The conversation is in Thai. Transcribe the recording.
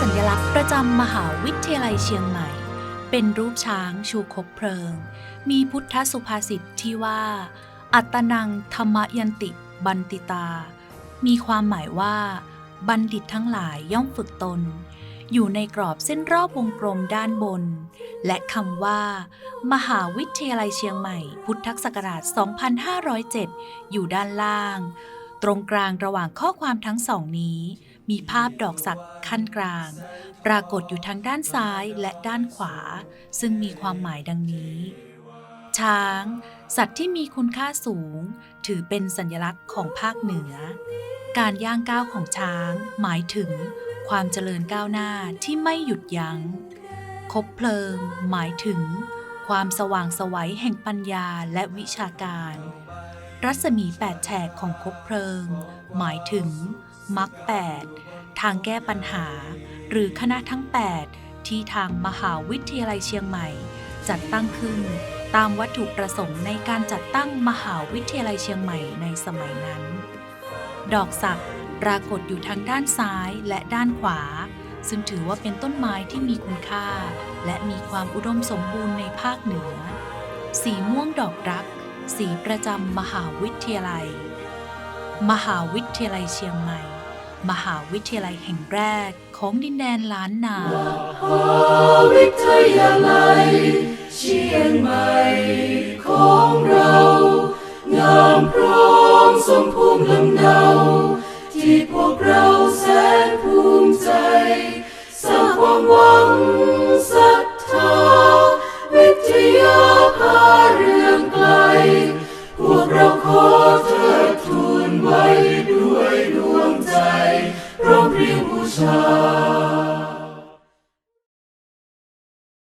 สัญลักษณ์ประจำมหาวิทยาลัยเชียงใหม่ เป็นรูปช้างชูคบเพลิง มีพุทธสุภาษิตที่ว่า อัตนังธรรมยันติ บันติตา มีความหมายว่า บัณฑิตทั้งหลายย่อมฝึกตน อยู่ในกรอบเส้นรอบวงกลมด้านบน และคำว่า มหาวิทยาลัยเชียงใหม่ พุทธศักราช 2507 อยู่ด้านล่าง ตรงกลางระหว่างข้อความทั้งสองนี้ มีภาพดอกสักขั้นกลาง ปรากฏอยู่ทั้งด้านซ้ายและด้านขวา ซึ่งมีความหมายดังนี้ ช้าง สัตว์ที่มีคุณค่าสูง ถือเป็นสัญลักษณ์ของภาคเหนือ การย่างก้าวของช้าง หมายถึง ความเจริญก้าวหน้าที่ไม่หยุดยัง้ง คบเพลิง หมายถึง ความสว่างสวัยแห่งปัญญาและวิชาการ รัศมีแปดแฉกของคบเพลิง หมายถึงมรรคแปดทางแก้ปัญหา หรือคณะทั้ง 8 ที่ทางมหาวิทยาลัยเชียงใหม่ จัดตั้งขึ้น ตามวัตถุประสงค์ในการจัดตั้งมหาวิทยาลัยเชียงใหม่ในสมัยนั้น ดอกสักปรากฏอยู่ทั้งด้านซ้ายและด้านขวา ซึ่งถือว่าเป็นต้นไม้ที่มีคุณค่า และมีความอุดมสมบูรณ์ในภาคเหนือ สีม่วงดอกรัก สีประจำมหาวิทยาลัย มหาวิทยาลัยเชียงใหม่ มหาวิทยาลัยแห่งแรกของดินแดนล้านนาวิทยาลัยเชียงใหม่ของเรา งามพร้อมสมภูมิลำเนา ที่พวกเราแสนภูมิใจ สร้างความหวัง ทู